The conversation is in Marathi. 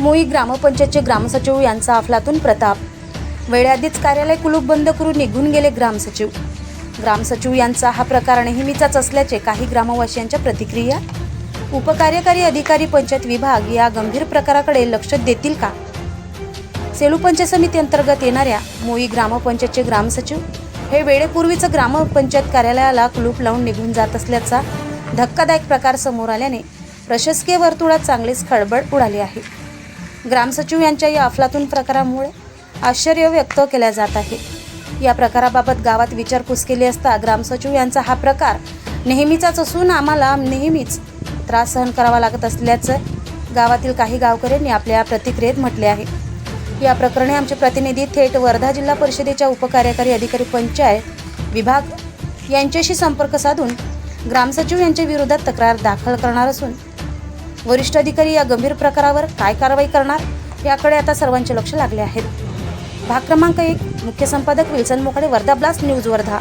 मुई ग्रामपंचायतचे ग्रामसचिव यांचा अफलातून प्रताप. वेळेआधीच कार्यालय कुलूप बंद करून निघून गेले ग्रामसचिव. ग्रामसचिव यांचा हा प्रकार नेहमीचाच असल्याचे काही ग्रामवासियांच्या प्रतिक्रिया? उपकार्यकारी अधिकारी पंचायत विभाग या गंभीर प्रकाराकडे लक्ष देतील का? सेलू पंचायत समिती अंतर्गत येणाऱ्या मोई ग्रामपंचायतचे ग्रामसचिव? हे वेळेपूर्वीच ग्रामपंचायत कार्यालयाला कुलूप लावून निघून जात असल्याचा धक्कादायक प्रकार समोर आल्याने प्रशासकीय वर्तुळात चांगलीच खळबळ उडाली आहे. ग्रामसचिव यांच्या या अफलातून प्रकारामुळे आश्चर्य व्यक्त केल्या जात आहे. या प्रकाराबाबत गावात विचारपूस केली असता ग्रामसचिव यांचा हा प्रकार नेहमीचाच असून आम्हाला नेहमीच त्रास सहन करावा लागत असल्याचं गावातील काही गावकऱ्यांनी आपल्या प्रतिक्रियेत म्हटले आहे. या प्रकरणी आमचे प्रतिनिधी थेट वर्धा जिल्हा परिषदेच्या उपकार्यकारी अधिकारी पंचायत विभाग यांच्याशी संपर्क साधून ग्रामसचिव यांच्या विरोधात तक्रार दाखल करणार असून वरिष्ठ अधिकारी या गंभीर प्रकारावर काय कारवाई करणार याकडे आता सर्वांचे लक्ष लागले आहेत भाग क्रमांक एक मुख्य संपादक Wilson Mokade Wardha blast news Wardha.